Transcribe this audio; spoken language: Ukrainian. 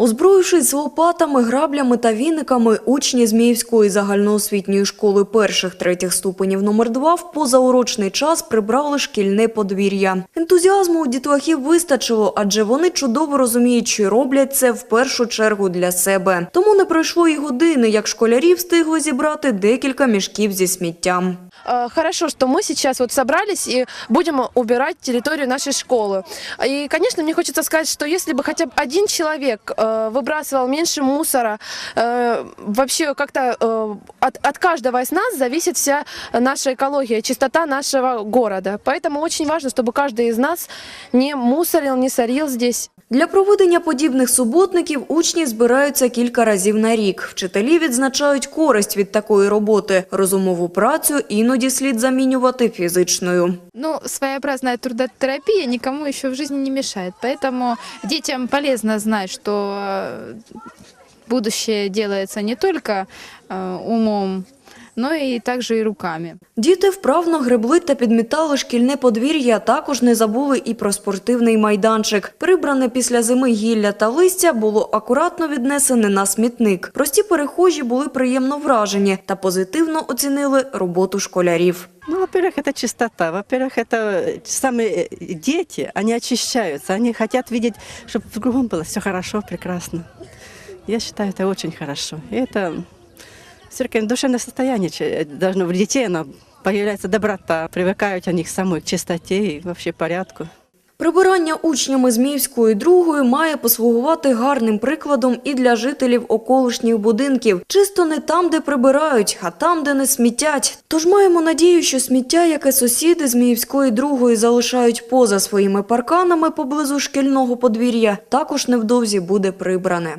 Озброївшись лопатами, граблями та віниками, учні Зміївської загальноосвітньої школи перших-третіх ступенів номер 2 в позаурочний час прибрали шкільне подвір'я. Ентузіазму у дітлахів вистачило, адже вони чудово розуміють, що роблять це в першу чергу для себе. Тому не пройшло і години, як школярі встигли зібрати декілька мішків зі сміттям. Э, Хорошо, что мы сейчас вот собрались и будем убирать территорию нашей школы. И, конечно, мне хочется сказать, что если бы хотя бы один человек э, выбрасывал меньше мусора, э, вообще как-то от, от каждого из нас зависит вся наша экология, чистота нашего города. Поэтому очень важно, чтобы каждый из нас не мусорил, не сорил здесь. Для проведення подібних суботників учні збираються кілька разів на рік. Вчителі відзначають користь від такої роботи. Розумову працю іноді слід замінювати фізичною. Ну, своеобразная трудотерапия никому еще в жизни не мешает. Поэтому детям полезно знать, что э, будущее делается не только э, умом, но и также и руками. Діти вправно гребли та підмітали шкільне подвір'я, також не забули і про спортивний майданчик. Прибране після зими гілля та листя було акуратно віднесене на смітник. Прості перехожі були приємно вражені та позитивно оцінили роботу школярів. Ну, во-первых, это чистота. Во-первых, это сами э, дети, они очищаются, они хотят видеть, чтобы в кругом было все хорошо, прекрасно. Я считаю, это очень хорошо. И это все-таки душевное состояние че- должно в детей, оно появляется доброта, привыкают они к самой чистоте и вообще порядку. Прибирання учнями Зміївської другої має послугувати гарним прикладом і для жителів околишніх будинків. Чисто не там, де прибирають, а там, де не смітять. Тож маємо надію, що сміття, яке сусіди Зміївської другої залишають поза своїми парканами поблизу шкільного подвір'я, також невдовзі буде прибране.